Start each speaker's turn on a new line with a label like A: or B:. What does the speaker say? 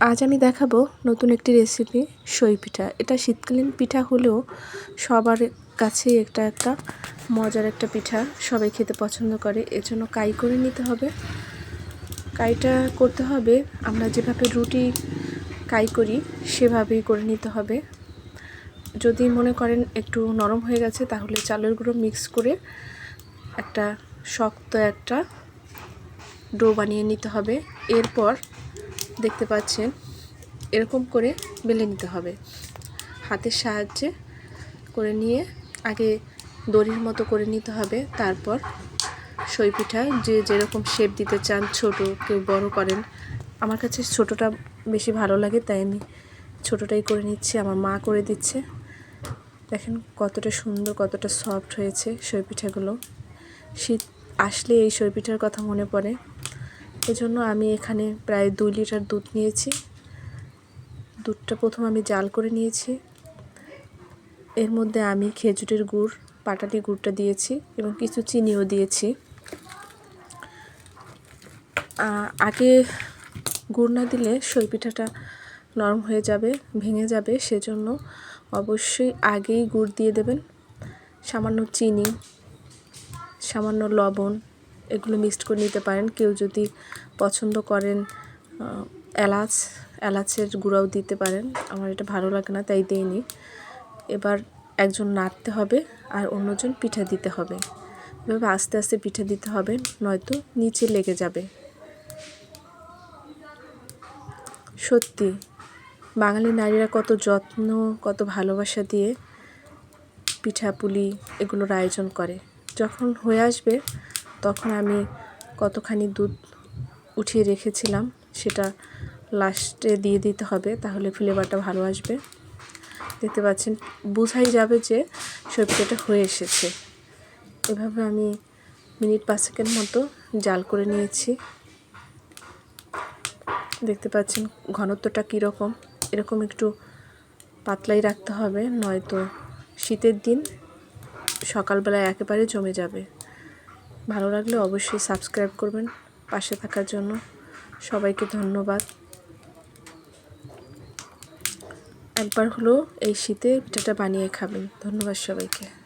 A: আজ আমি দেখাবো নতুন একটি রেসিপি সই পিঠা। এটা শীতকালীন পিঠা হলেও সবার কাছে একটা একটা মজার একটা পিঠা। সবাই খেতে পছন্দ করে এর জন্য কাই করে নিতে হবে। কাইটা করতে হবে, আমরা যেভাবে রুটি কাই করি, সেভাবেই করে নিতে হবে। যদি মনে করেন একটু নরম হয়ে গেছে, তাহলে চালের গুঁড়ো মিক্স করে একটা শক্ত একটা ডো বানিয়ে নিতে হবে। এরপর দেখতে পাচ্ছেন, এরকম করে বেলে নিতে হবে। হাতের সাহায্যে করে নিয়ে আগে দড়ির মতো করে নিতে হবে, তারপর সই পিঠা যে যেরকম শেপ দিতে চান, ছোট কেউ বড় করেন। আমার কাছে ছোটটা বেশি ভালো লাগে, তাই আমি ছোটটাই করে নিচ্ছি, আমার মা করে দিচ্ছে। দেখেন কতটা সুন্দর, কতটা সফট হয়েছে সই পিঠাগুলো শীত আসলে এই সই পিঠার কথা মনে পড়ে। এজন্য আমি এখানে প্রায় দুই লিটার দুধ নিয়েছি। দুধটা প্রথম আমি জাল করে নিয়েছি। এর মধ্যে আমি খেজুরের গুড়, পাটালি গুড়টা দিয়েছি এবং কিছু চিনিও দিয়েছি। আগে গুড় না দিলে সই পিঠাটা নরম হয়ে যাবে, ভেঙে যাবে, সেজন্য অবশ্যই আগেই গুড় দিয়ে দেবেন। সামান্য চিনি, সামান্য লবণ এগুলো মিক্সড করে নিতে পারেন। কেউ যদি পছন্দ করেন এলাচ, এলাচের গুঁড়াও দিতে পারেন। আমার এটা ভালো লাগে না, তাই দিইনি। এবার একজন নাড়তে হবে আর অন্যজন পিঠা দিতে হবে। এভাবে আস্তে আস্তে পিঠা দিতে হবে, নয়তো নিচে লেগে যাবে। সত্যি, বাঙালি নারীরা কত যত্ন, কত ভালোবাসা দিয়ে পিঠা পুলি এগুলোর আয়োজন করে। যখন হয়ে আসবে তখন আমি কতখানি দুধ উঠিয়ে রেখেছিলাম সেটা লাস্টে দিয়ে দিতে হবে, তাহলে ফ্লেভারটা ভালো আসবে। দেখতে পাচ্ছেন, বোঝাই যাবে যে সবজিটা হয়ে এসেছে। এভাবে আমি মিনিট পাঁচেকের মতো জাল করে নিয়েছি। দেখতে পাচ্ছেন ঘনত্বটা কীরকম, এরকম একটু পাতলাই রাখতে হবে, নয়তো শীতের দিন সকালবেলায় একেবারে জমে যাবে। ভালো লাগলে অবশ্যই সাবস্ক্রাইব করবেন পাশে থাকার জন্য। সবাইকে ধন্যবাদ। একবার হলো এই শীতে পিঠাটা বানিয়ে খাবেন। ধন্যবাদ সবাইকে।